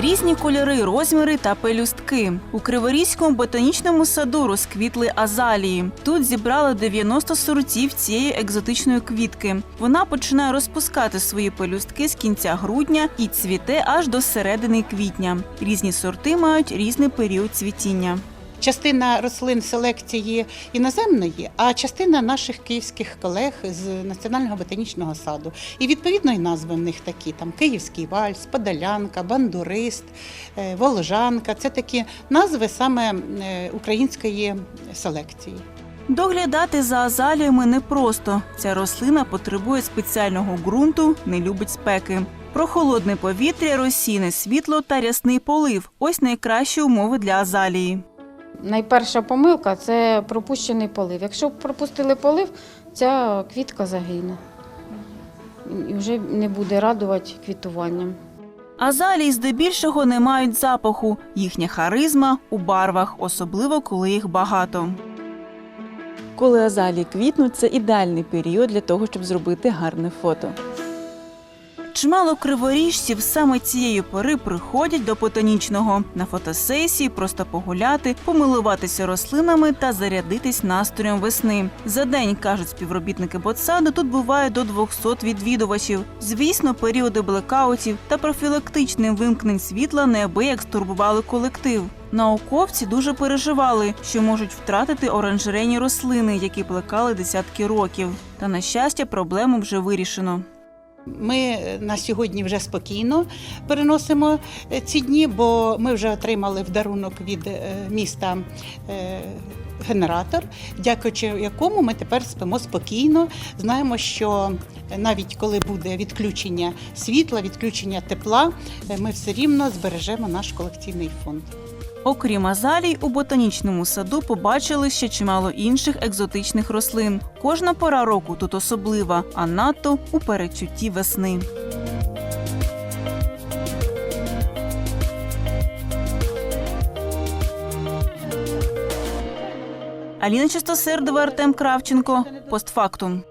Різні кольори, розміри та пелюстки. У Криворізькому ботанічному саду розквітли азалії. Тут зібрали 90 сортів цієї екзотичної квітки. Вона починає розпускати свої пелюстки з кінця грудня і цвіте аж до середини квітня. Різні сорти мають різний період цвітіння. Частина рослин селекції іноземної, а частина наших київських колег з Національного ботанічного саду. І відповідно і назви в них такі: там Київський вальс, Подолянка, Бандурист, е, Волжанка. Це такі назви саме е, української селекції. Доглядати за азаліями непросто. Ця рослина потребує спеціального ґрунту, не любить спеки. Прохолодне повітря, розсійне світло та рясний полив ось найкращі умови для азалії. Найперша помилка це пропущений полив. Якщо пропустили полив, ця квітка загине і вже не буде радувати квітуванням. Азалії здебільшого не мають запаху. Їхня харизма у барвах, особливо коли їх багато. Коли азалії квітнуть, це ідеальний період для того, щоб зробити гарне фото. Чимало криворіжців саме цієї пори приходять до ботанічного на фотосесії, просто погуляти, помилуватися рослинами та зарядитись настроєм весни. За день кажуть співробітники ботсаду, тут буває до 200 відвідувачів. Звісно, періоди блекаутів та профілактичним вимкнень світла неабияк стурбували колектив. Науковці дуже переживали, що можуть втратити оранжерейні рослини, які плекали десятки років. Та на щастя, проблему вже вирішено. Ми е, на сьогодні вже спокійно переносимо е, ці дні, бо ми вже отримали в дарунок від е, міста генератор, дякуючи якому ми тепер спимо спокійно. Знаємо, що навіть коли буде відключення світла, відключення тепла, ми все рівно збережемо наш колекційний фонд. Окрім азалій, у ботанічному саду побачили ще чимало інших екзотичних рослин. Кожна пора року тут особлива, а надто у передчутті весни. Аліна Чистосердова, Артем Кравченко. Постфактум.